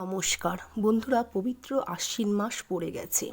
নমস্কার। বন্ধুরা, পবিত্র আশ্বিন মাস পড়ে গেছে।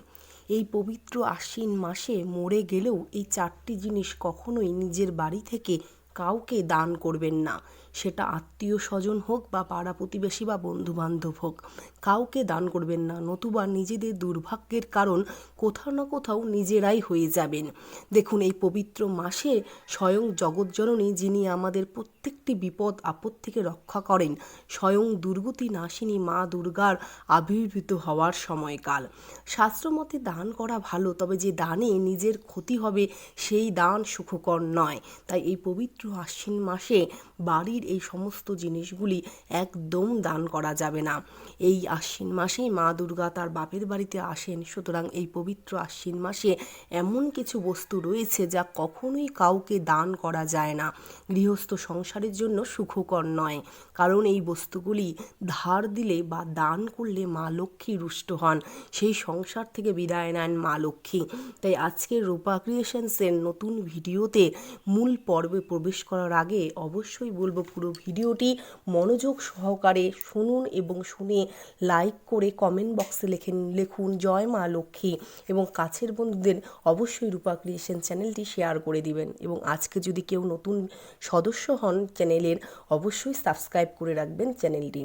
এই পবিত্র আশ্বিন মাসে মরে গেলেও এই চারটি জিনিস কখনোই নিজের বাড়ি থেকে কাউকে দান করবেন না। সেটা আত্মীয় স্বজন হোক বা পাড়া প্রতিবেশী বা বন্ধু বান্ধব হোক, কাউকে দান করবেন না, নতুবা নিজেদের দুর্ভাগ্যের কারণ কোথাও না কোথাও নিজেরাই হয়ে যাবেন। দেখুন, এই পবিত্র মাসে স্বয়ং জগৎজননী যিনি আমাদের প্রত্যেকটি বিপদ, আপদ থেকে রক্ষা করেন, স্বয়ং দুর্গতি নাশিনী মা দুর্গার আবির্ভূত হওয়ার সময়কাল। শাস্ত্রমতে দান করা ভালো, তবে যে দানে নিজের ক্ষতি হবে, সেই দান সুখকর নয়। তাই এই পবিত্র আশ্বিন মাসে বাড়ির এই সমস্ত জিনিসগুলি একদম দান করা যাবে না। এই আশ্বিন মাসেই মা দুর্গা তার বাপের বাড়িতে আসেন। সুতরাং এই পবিত্র আশ্বিন মাসে এমন কিছু বস্তু রয়েছে যা কখনোই কাউকে দান করা যায় না। গৃহস্থ সংসারের জন্য সুখকর নয়। কারণ এই বস্তুগুলি ধার দিলে বা দান করলে মা লক্ষ্মী রুষ্ট হন। সেই সংসার থেকে বিদায় নেন মা লক্ষ্মী। তাই আজকের রূপা ক্রিয়েশনসের নতুন ভিডিওতে মূল পর্বে প্রবেশ করার আগে অবশ্যই বলব পুরো ভিডিওটি মনোযোগ সহকারে শুনুন এবং শুনে লাইক করে কমেন্ট বক্সে লেখেন লিখুন জয় মা লক্ষ্মী এবং কাছের বন্ধুদের অবশ্যই রূপা ক্রিয়েশন চ্যানেলটি শেয়ার করে দিবেন এবং আজকে যদি কেউ নতুন সদস্য হন চ্যানেলের অবশ্যই সাবস্ক্রাইব করে রাখবেন চ্যানেলটি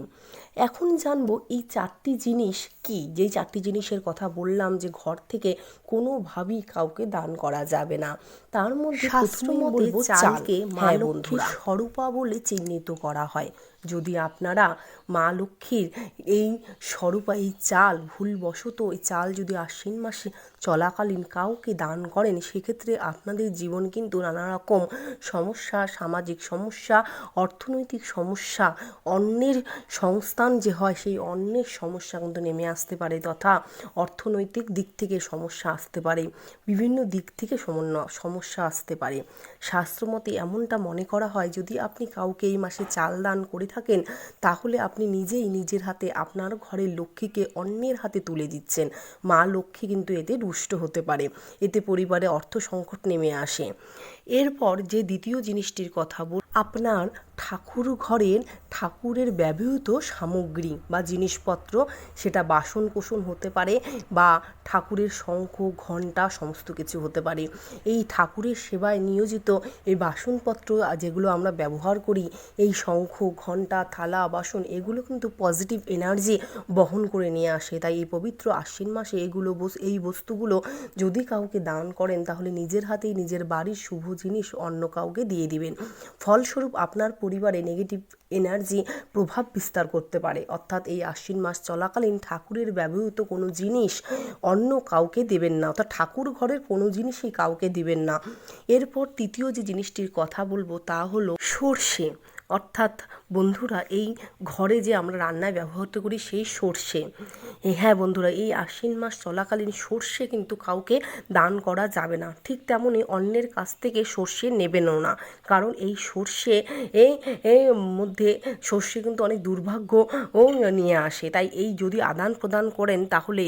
এখন জানব এই চারটি জিনিস কি? যেই চারটি জিনিসের কথা বললাম যে ঘর থেকে কোনোভাবেই কাউকে দান করা যাবে না। তার মধ্যে বলব চালকে মা লক্ষ্মীর স্বরূপা বলে চিহ্নিত করা হয়। যদি আপনারা মা লক্ষ্মীর এই স্বরূপা, এই চাল ভুলবশত, এই চাল যদি আশ্বিন মাসে চলাকালীন কাউকে দান করেন, সেক্ষেত্রে আপনাদের জীবন কিন্তু নানা রকম সমস্যা, সামাজিক সমস্যা, অর্থনৈতিক সমস্যা, অন্যের সংস্থান যে হয়, সেই অন্যের সমস্যা কিন্তু নেমে আসতে পারে তথা অর্থনৈতিক দিক থেকে সমস্যা আসতে পারে, বিভিন্ন দিক থেকে সমস্যা আসতে পারে। শাস্ত্রমতে এমনটা মনে করা হয়, যদি আপনি কাউকে এই মাসে চাল দান করে থাকেন, তাহলে আপনি নিজেই নিজের হাতে আপনার ঘরের লক্ষ্মীকে অন্যের হাতে তুলে দিচ্ছেন। মা লক্ষ্মী কিন্তু এতে রুষ্ট হতে পারে, এতে পরিবারে অর্থ সংকট নেমে আসে। এরপর যে দ্বিতীয় জিনিসটির কথা বল আপনার ঠাকুর ঘরের ঠাকুরের ব্যবহৃত সামগ্রী বা জিনিসপত্র, সেটা বাসন কোসন হতে পারে বা ঠাকুরের শঙ্খ, ঘণ্টা, সমস্ত কিছু হতে পারে। এই ঠাকুরের সেবায় নিয়োজিত এই বাসনপত্র যেগুলো আমরা ব্যবহার করি, এই শঙ্খ, ঘণ্টা, থালা, বাসন, এগুলো কিন্তু পজিটিভ এনার্জি বহন করে নিয়ে আসে। তাই এই পবিত্র আশ্বিন মাসে এগুলো এই বস্তুগুলো যদি কাউকে দান করেন, তাহলে নিজের হাতেই নিজের বাড়ির শুভ জিনিস অন্য কাউকে দিয়ে দিবেন। ফলস্বরূপ আপনার পরিবারে নেগেটিভ এনার্জি প্রভাব বিস্তার করতে পারে। অর্থাৎ এই আশ্বিন মাস চলাকালীন ঠাকুরের ব্যবহৃত কোনো জিনিস অন্য কাউকে দেবেন না। অর্থাৎ ঠাকুর ঘরের কোনো জিনিসই কাউকে দেবেন না। এরপর তৃতীয় যে জিনিসটির কথা বলব তা হলো সর্ষে। অর্থাৎ বন্ধুরা, এই ঘরে যে আমরা রান্নায় ব্যবহার করি সেই সর্ষে। হ্যাঁ বন্ধুরা, এই আশ্বিন মাস চলাকালীন সর্ষে কিন্তু কাউকে দান করা যাবে না। ঠিক তেমনই অন্যের কাছ থেকে সর্ষে নেবেনও না। কারণ এই সর্ষে এই মধ্যে সর্ষে কিন্তু অনেক দুর্ভাগ্য নিয়ে আসে। তাই এই যদি আদান প্রদান করেন, তাহলে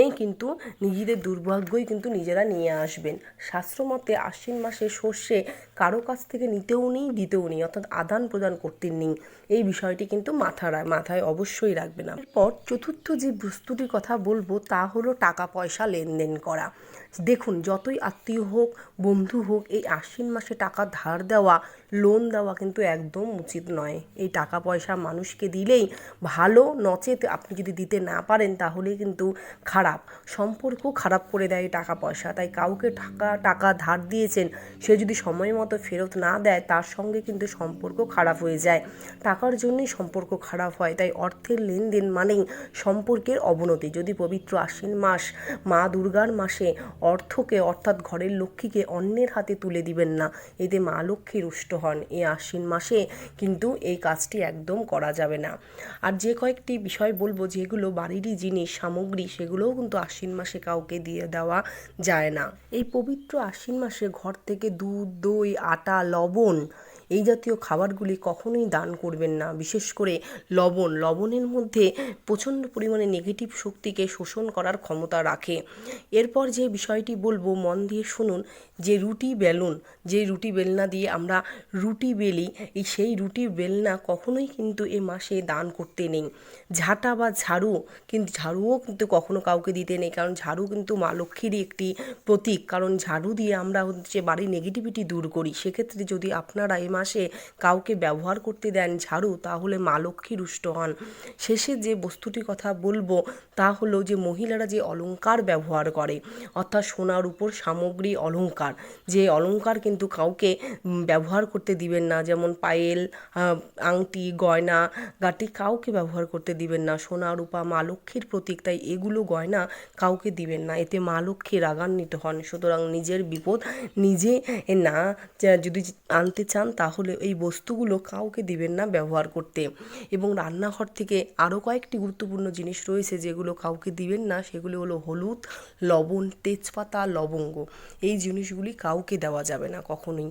এই কিন্তু নিজেদের দুর্ভাগ্যই কিন্তু নিজেরা নিয়ে আসবেন। শাস্ত্রমতে আশ্বিন মাসে সর্ষে কারও কাছ থেকে নিতেও নেই, দিতেও নেই। অর্থাৎ আদান প্রদান করতে নেই। এই বিষয়টি কিন্তু মাথায় মাথায় অবশ্যই রাখবে না এরপর চতুর্থ যে বস্তুটির কথা বলব তা হলো টাকা পয়সা লেনদেন করা। দেখুন, যতই আত্মীয় হোক, বন্ধু হোক, এই আশ্বিন মাসে টাকা ধার দেওয়া লোন দেওয়া কিন্তু একদম উচিত নয়। এই টাকা পয়সা মানুষকে দিলেই ভালো, নচেত আপনি যদি দিতে না পারেন তাহলে কিন্তু খারাপ। সম্পর্ক খারাপ করে দেয় টাকা পয়সা। তাই কাউকে টাকা টাকা ধার দিয়েছেন, সে যদি সময় মতো ফেরত না দেয়, তার সঙ্গে কিন্তু সম্পর্ক খারাপ হয়ে যায়। টাকার জন্যই সম্পর্ক খারাপ হয়। তাই অর্থের লেনদেন মানেই সম্পর্কের অবনতি। যদি পবিত্র আশ্বিন মাস, মা দুর্গার মাসে অর্থকে, অর্থাৎ ঘরের লক্ষ্মীকে অন্যের হাতে তুলে দিবেন না। এতে মা লক্ষ্মী রুষ্ট হন এই আশ্বিন মাসে, কিন্তু এই কাজটি একদম করা যাবে না। আর যে কয়েকটি বিষয় বলব, যেগুলো বাড়িরই জিনিস, সামগ্রী, সেগুলোও কিন্তু আশ্বিন মাসে কাউকে দিয়ে দেওয়া যায় না। এই পবিত্র আশ্বিন মাসে ঘর থেকে দুধ, দই, আটা, লবণ এই জাতীয় খাবারগুলি কখনোই দান করবেন না। বিশেষ করে লবণ। লবণের মধ্যে প্রচণ্ড পরিমাণে নেগেটিভ শক্তিকে শোষণ করার ক্ষমতা রাখে। এরপর যে বিষয়টি বলব, মন দিয়ে শুনুন, যে রুটি বেলুন, যে রুটি বেলনা দিয়ে আমরা রুটি বেলি, এই সেই রুটি বেলনা কখনোই কিন্তু এ মাসে দান করতে নেই। ঝাঁটা বা ঝাড়ু কিন্তু, ঝাড়ুও কিন্তু কখনো কাউকে দিতে নেই, কারণ ঝাড়ু কিন্তু মা লক্ষ্মীরই একটি প্রতীক। কারণ ঝাড়ু দিয়ে আমরা হচ্ছে বাড়ির নেগেটিভিটি দূর করি। সেক্ষেত্রে যদি আপনারা এ মাসে কাউকে ব্যবহার করতে দেন ঝাড়ু, তাহলে মা লক্ষ্মী রুষ্ট হন। শেষে যে বস্তুটি কথা বলব, তা হলো যে মহিলারা যে অলঙ্কার ব্যবহার করে, অর্থাৎ সোনার উপর সামগ্রী অলংকার, যে অলঙ্কার কিন্তু কাউকে ব্যবহার করতে দিবেন না, যেমন পায়েল আংটি, গয়না, গাটি কাউকে ব্যবহার করতে দিবেন না। সোনা, রূপা, মা লক্ষ্মীর প্রতীক, তাই এগুলো গয়না কাউকে দিবেন না। এতে মা লক্ষ্মী রাগান্বিত হন। সুতরাং নিজের বিপদ নিজে না যদি আনতে চান তাহলে এই বস্তুগুলো কাউকে দিবেন না ব্যবহার করতে। এবং রান্নাঘর থেকে আরও কয়েকটি গুরুত্বপূর্ণ জিনিস রয়েছে যেগুলো কাউকে দিবেন না, সেগুলো হলো হলুদ, লবণ, তেজপাতা, লবঙ্গ। এই জিনিসগুলি কাউকে দেওয়া যাবে না কখনোই।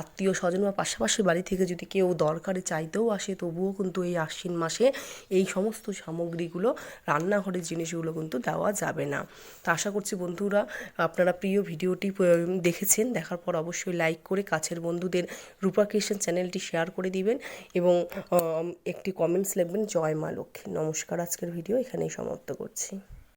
আত্মীয় স্বজন বা পাশাপাশি বাড়ি থেকে যদি কেউ দরকারে চাইতেও আসে, তবুও কিন্তু এই আশ্বিন মাসে এই সমস্ত সামগ্রীগুলো রান্নাঘরের জিনিসগুলো কিন্তু দেওয়া যাবে না। তা আশা করছি বন্ধুরা, আপনারা প্রিয় ভিডিওটি দেখেছেন। দেখার পর অবশ্যই লাইক করে কাছের বন্ধুদের রূপা ক্রিয়েশন চ্যানেলটি শেয়ার করে দিবেন এবং একটি কমেন্টস লিখবেন, জয় মা লক্ষ্মী। নমস্কার, আজকের ভিডিও এখানেই সমাপ্ত করছি।